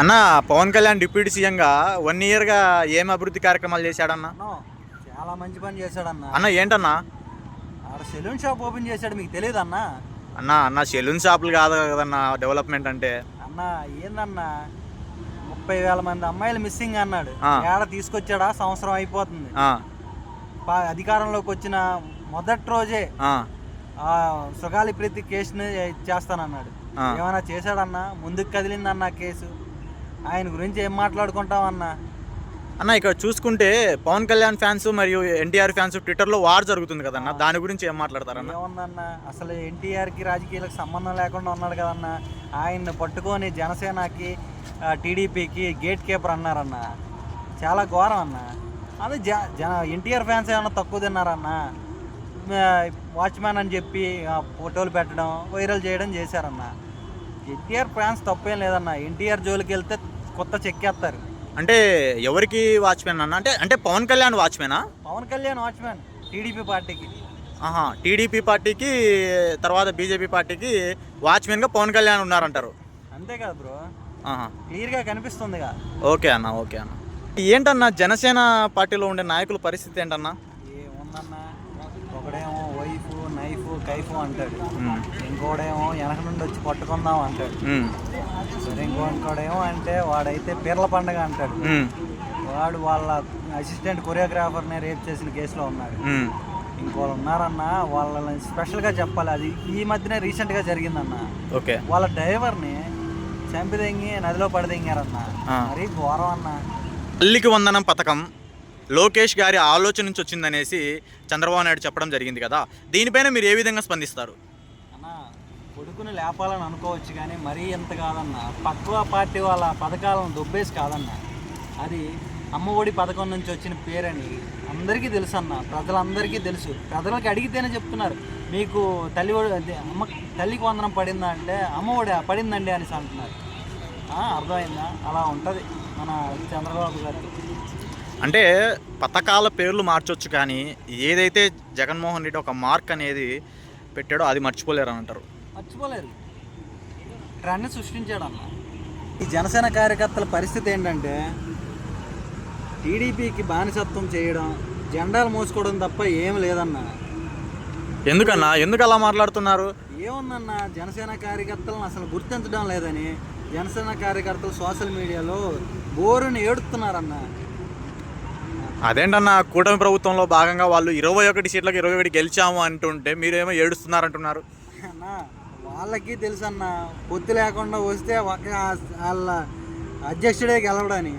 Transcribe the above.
అన్న పవన్ కళ్యాణ్ డిప్యూటీ సీఎంగా వన్ ఇయర్గా ఏం అభివృద్ధి కార్యక్రమాలు చేశాడన్న? చాలా మంచి పని చేశాడన్న. అన్న ఏంటన్నా? ఆడ సెలూన్ షాప్ ఓపెన్ చేశాడు మీకు తెలియదు అన్న అన్న అన్న సెలూన్ షాపులు కాదు కదన్న డెవలప్మెంట్ అంటే. అన్న ఏందన్న? ముప్పై వేల మంది అమ్మాయిలు మిస్సింగ్ అన్నాడు. ఏడ తీసుకొచ్చాడా? సంవత్సరం అయిపోతుంది. అధికారంలోకి వచ్చిన మొదటి రోజే సుగాలి ప్రీతి కేసుని చేస్తానన్నాడు. ఏమైనా చేశాడన్నా? ముందుకు కదిలిందన్న కేసు? ఆయన గురించి ఏం మాట్లాడుకుంటామన్నా అన్న ఇక్కడ చూసుకుంటే పవన్ కళ్యాణ్ ఫ్యాన్స్ మరియు ఎన్టీఆర్ ఫ్యాన్స్ ట్విట్టర్లో వార్ జరుగుతుంది కదన్న. దాని గురించి ఏం మాట్లాడతారన్న? ఏముందన్న? అసలు ఎన్టీఆర్కి రాజకీయాలకు సంబంధం లేకుండా ఉన్నాడు కదన్న. ఆయన్ని పట్టుకొని జనసేనకి టీడీపీకి గేట్ కీపర్ అన్నారన్న. చాలా ఘోరం అన్న. అదే జ జన ఎన్టీఆర్ ఫ్యాన్స్ ఏమన్నా తక్కువ తిన్నారన్న? వాచ్మ్యాన్ అని చెప్పి ఫోటోలు పెట్టడం వైరల్ చేయడం చేశారన్న. ఎన్టీఆర్ ఫ్యాన్స్ తప్పేం లేదన్న. ఎన్టీఆర్ జోలికి వెళ్తే కొత్త చెక్కేస్తారు అంటే ఎవరికి వాచ్మెన్ అన్న? అంటే అంటే పవన్ కళ్యాణ్ వాచ్మెనా? పవన్ కళ్యాణ్ వాచ్మ్యాన్ టీడీపీ పార్టీకి. ఆహా టీడీపీ పార్టీకి తర్వాత బీజేపీ పార్టీకి వాచ్మెన్గా పవన్ కళ్యాణ్ ఉన్నారంటారు. అంతే కదా బ్రో. ఆహా. క్లియర్గా కనిపిస్తుందిగా. ఓకే అన్న ఓకే అన్న. ఏంటన్నా జనసేన పార్టీలో ఉండే నాయకుల పరిస్థితి ఏంటన్నా? ఏముందన్నా? ఒకడేమో వైఫ్ నైఫ్ కైఫ్ అంటాడు. ఇంకోడేమో వెనక నుండి వచ్చి పట్టుకుందాం అంటాడు. సరే ఇంకోడేమో అంటే వాడైతే పీర్ల పండగ అంటాడు. వాడు వాళ్ళ అసిస్టెంట్ కొరియోగ్రాఫర్ని రేప్ చేసిన కేసులో ఉన్నాడు. ఇంకోళ్ళు ఉన్నారన్న వాళ్ళని స్పెషల్గా చెప్పాలి. అది ఈ మధ్యనే రీసెంట్గా జరిగిందన్న. ఓకే. వాళ్ళ డ్రైవర్ని చంపిదెంగి నదిలో పడిదెంగారన్న. మరీ ఘోరం అన్న. తల్లికి వందనం పథకం లోకేష్ గారి ఆలోచన నుంచి వచ్చిందనేసి చంద్రబాబు నాయుడు చెప్పడం జరిగింది కదా. దీనిపైన మీరు ఏ విధంగా స్పందిస్తారు? కొడుకుని లేపాలని అనుకోవచ్చు కానీ మరీ ఎంత కాదన్న. పక్వ పార్టీ వాళ్ళ పథకాలను దుబ్బేసి కాదన్న. అది అమ్మఒడి పథకం నుంచి వచ్చిన పేరని అందరికీ తెలుసు అన్న ప్రజలందరికీ తెలుసు. ప్రజలకి అడిగితేనే చెప్తున్నారు. మీకు తల్లి అదే అమ్మ తల్లికి వందనం పడిందా అంటే అమ్మఒడి పడిందండి అనేసి అంటున్నారు. అర్థమైందా? అలా ఉంటుంది మన చంద్రబాబు గారికి అంటే పథకాల పేర్లు మార్చొచ్చు కానీ ఏదైతే జగన్మోహన్ రెడ్డి ఒక మార్క్ అనేది పెట్టాడో అది మర్చిపోలేరు అని అంటారు. మర్చిపోలేరు. ట్రెండ్ సృష్టించాడు అన్న ఈ జనసేన కార్యకర్తల పరిస్థితి ఏంటంటే టీడీపీకి బానిసత్వం చేయడం జెండాలు మోసుకోవడం తప్ప ఏం లేదన్న. ఎందుకన్నా? ఎందుకు అలా మాట్లాడుతున్నారు? ఏముందన్న? జనసేన కార్యకర్తలను అసలు గుర్తించడం లేదని జనసేన కార్యకర్తలు సోషల్ మీడియాలో బోరుని ఏడుస్తున్నారన్న. అదేంటన్నా కూటమి ప్రభుత్వంలో భాగంగా వాళ్ళు ఇరవై ఒకటి సీట్లకు ఇరవై ఒకటి గెలిచాము అంటుంటే మీరేమో ఏడుస్తున్నారంటున్నారు. అన్న వాళ్ళకి తెలుసు అన్న పొత్తు లేకుండా వస్తే ఒక వాళ్ళ అధ్యక్షుడే గెలవడని.